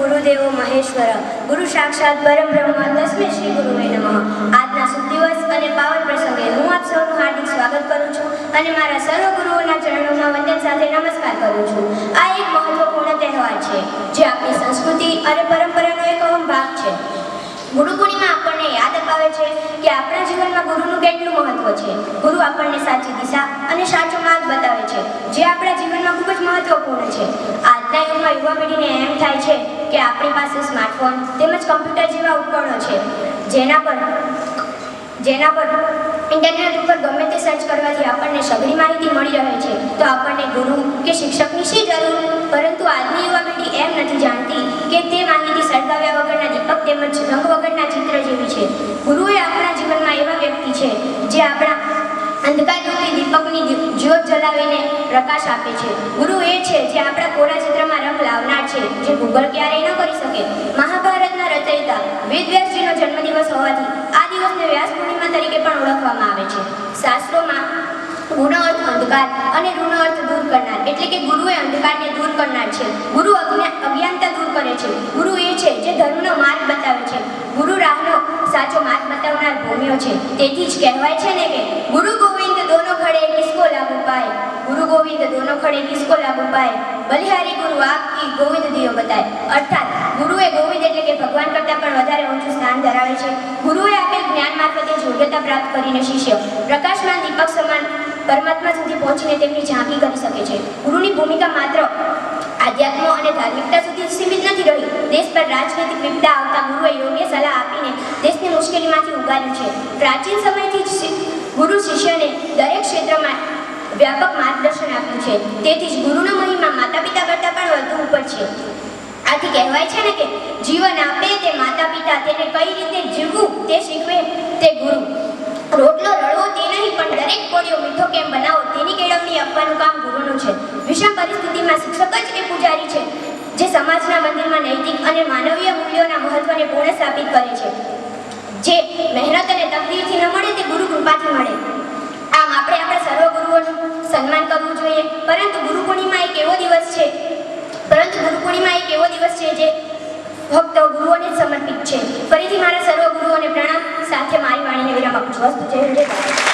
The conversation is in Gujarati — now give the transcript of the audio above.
ગુરુદેવો મહેશ્વર. ગુરુ સાક્ષાત પરમ બ્રહ્મ તસ્મે શ્રી ગુરુવે નમઃ. આજના શુભ દિવસ અને પાવન પ્રસંગે હું આપ સૌનું હાર્દિક સ્વાગત કરું છું અને મારા સર્વ ગુરુઓના ચરણોમાં વંદન સાથે નમસ્કાર કરું છું. આ એક મહત્વપૂર્ણ તહેવાર છે, જે આપણી સંસ્કૃતિ અને પરંપરાનો એક અહમ ભાગ છે. ગુરુ પૂર્ણિમા આપણને યાદ અપાવે છે કે આપણા જીવનમાં ગુરુનું કેટલું મહત્વ છે. ગુરુ આપણને સાચી દિશા અને સાચો માર્ગ બતાવે છે, જે આપણા જીવનમાં ખૂબ જ મહત્વપૂર્ણ છે. આજના યુગમાં યુવા પેઢીને એમ થાય છે કે આપણી પાસે સ્માર્ટફોન તેમજ કમ્પ્યુટર જેવા ઉપકરણો છે, જેના પર જેના પર ઇન્ટરનેટ ઉપર ગમે તે સર્ચ કરવાથી આપણને સઘળી માહિતી મળી રહે છે. તો આપણને ગુરુ કે શિક્ષકની શી જરૂર? પરંતુ આજની યુવા પેઢી એમ નથી જાણતી કે તે માહિતી સળગાવ્યા વગરના દીપક તેમજ રંગ વગરના ચિત્ર જેવી છે. ગુરુ એ આપણા જીવનમાં એવા વ્યક્તિ છે, જે આપણા અંધકારરૂપી દીપકની જ્યોત જલાવીને પ્રકાશ આપે છે. ગુરુ એ છે જે આપણા કોરા ચિત્રમાં રંગ લાવનાર છે, જે ગૂગલ ક્યારેય ન કરી શકે મહાભારતના રચયિતા જન્મદિવસ હોવાથી આ દિવસને વ્યાસ પૂર્ણિમા તરીકે પણ ઓળખવામાં આવે છે. શાસ્ત્રોમાં ગુણ અર્થ અંધકાર અને ઋણ અર્થ દૂર કરનાર, એટલે કે ગુરુએ અંધકારને દૂર કરનાર છે. ગુરુ અજ્ઞા- અજ્ઞાનતા દૂર કરે છે. ગુરુ એ છે જે ધર્મનો માર્ગ બતાવે છે. ગુરુ રાહનો સાચો માર્ગ બતાવનાર ભૂમિયો છે. તેથી જ કહેવાય છે ને કે, ગુરુ ગોવિંદ દોનો ખડે કિસકો લાગુ પાય. ગુરુ ગોવિંદ દોનો ખડે કિસકો લાગુ પાય. બલિહારી ગુરુ આપકી ગોવિંદ દિયો બતાય. અર્થાત ગુરુ એ ગોવિંદ એટલે કે ભગવાન કરતાં પણ વધારે ઊંચું સ્થાન ધરાવે છે. ગુરુએ આપેલ જ્ઞાન મારફતે યોગ્યતા પ્રાપ્ત કરીને શિષ્ય પ્રકાશમાન દીપક સમાન પરમાત્મા સુધી પહોંચીને તેમની ઝાંકી કરી શકે છે. ગુરુની ભૂમિકા માત્ર આધ્યાત્મ અને ધાર્મિકતા સુધી સીમિત નથી રહી. દેશ પર રાજનૈતિક વિપદા આવતા ગુરુએ યોગ્ય સલાહ આપીને દેશની મુશ્કેલીમાંથી ઉગાર્યું છે. પ્રાચીન સમયથી ગુરુ શિષ્યને દરેક ક્ષેત્રમાં વ્યાપક માર્ગદર્શન આપ્યું છે. તેથી જ ગુરુનો મહિમા માતા પિતા કરતાં પણ વધુ ઉપર છે આથી કહેવાય છે ને કે જીવન આપે તે માતા પિતા તેને કઈ રીતે જીવવું તે શીખવે તે ગુરુ. રોટલો રળવો તે નહીં, પણ દરેક કોળિયો મીઠો કેમ બનાવો તેની કેળવણી આપવાનું કામ ગુરુનું છે. વિષમ પરિસ્થિતિમાં શિક્ષક જ એ પૂજારી છે, જે સમાજના મંદિરમાં નૈતિક અને માનવીય મૂલ્યોના મહત્વને પૂર્ણ સ્થાપિત કરે છે. જે મહેનત અને તકદીરથી ન મળે તે ગુરુ કૃપાથી મળે. આમ આપણે આપણા સર્વ ગુરુઓનું સન્માન કરવું જોઈએ. પરંતુ ગુરુ પૂર્ણિમા એક એવો દિવસ છે, પરંતુ ગુરુ પૂર્ણિમા એક એવો દિવસ છે જે ફક્ત ગુરુઓને સમર્પિત છે. ફરીથી મારા